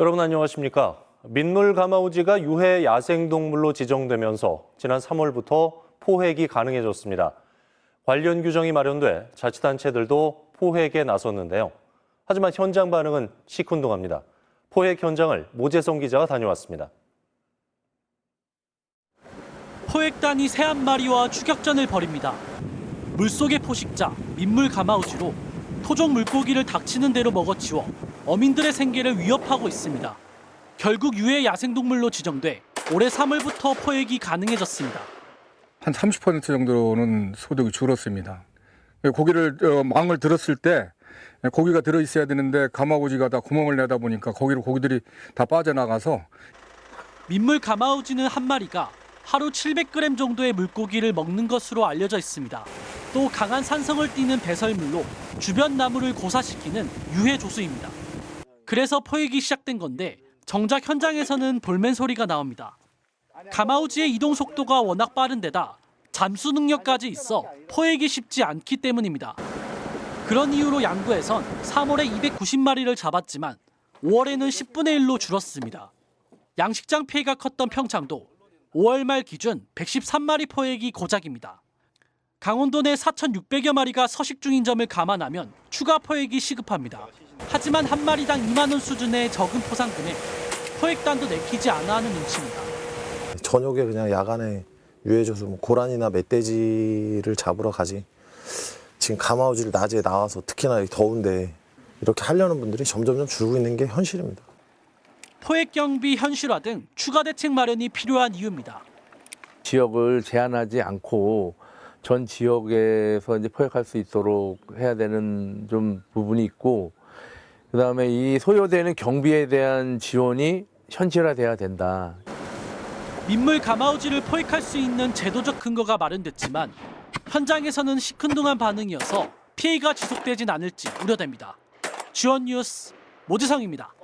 여러분 안녕하십니까? 민물 가마우지가 유해 야생동물로 지정되면서 지난 3월부터 포획이 가능해졌습니다. 관련 규정이 마련돼 자치단체들도 포획에 나섰는데요. 하지만 현장 반응은 시큰둥합니다. 포획 현장을 모재성 기자가 다녀왔습니다. 포획단이 새 한 마리와 추격전을 벌입니다. 물속의 포식자 민물 가마우지로 토종 물고기를 닥치는 대로 먹어치워 어민들의 생계를 위협하고 있습니다. 결국 유해 야생동물로 지정돼 올해 3월부터 포획이 가능해졌습니다. 한 30% 정도는 소득이 줄었습니다. 고기를 어, 망을 들었을 때 고기가 들어 있어야 되는데 가마고지가 다 구멍을 내다 보니까 거기로 고기들이 다 빠져나가서 민물 가마우지는 한 마리가 하루 700g 정도의 물고기를 먹는 것으로 알려져 있습니다. 또 강한 산성을 띠는 배설물로 주변 나무를 고사시키는 유해 조수입니다. 그래서 포획이 시작된 건데 정작 현장에서는 볼멘 소리가 나옵니다. 가마우지의 이동 속도가 워낙 빠른 데다 잠수 능력까지 있어 포획이 쉽지 않기 때문입니다. 그런 이유로 양구에선 3월에 290마리를 잡았지만 5월에는 10분의 1로 줄었습니다. 양식장 피해가 컸던 평창도 5월 말 기준 113마리 포획이 고작입니다. 강원도 내 4,600여 마리가 서식 중인 점을 감안하면 추가 포획이 시급합니다. 하지만 한 마리당 2만 원 수준의 적은 포상 금액, 포획단도 내키지 않아 하는 눈치입니다. 저녁에 그냥 야간에 유해져서 뭐 고란이나 멧돼지를 잡으러 가지. 지금 가마우지를 낮에 나와서 특히나 이 더운데 이렇게 하려는 분들이 점점점 줄고 있는 게 현실입니다. 포획 경비 현실화 등 추가 대책 마련이 필요한 이유입니다. 지역을 제한하지 않고 전 지역에서 이제 포획할 수 있도록 해야 되는 좀 부분이 있고 그 다음에 이 소요되는 경비에 대한 지원이 현실화돼야 된다. 민물 가마우지를 포획할 수 있는 제도적 근거가 마련됐지만 현장에서는 시큰둥한 반응이어서 피해가 지속되진 않을지 우려됩니다. 지원 뉴스 모지성입니다.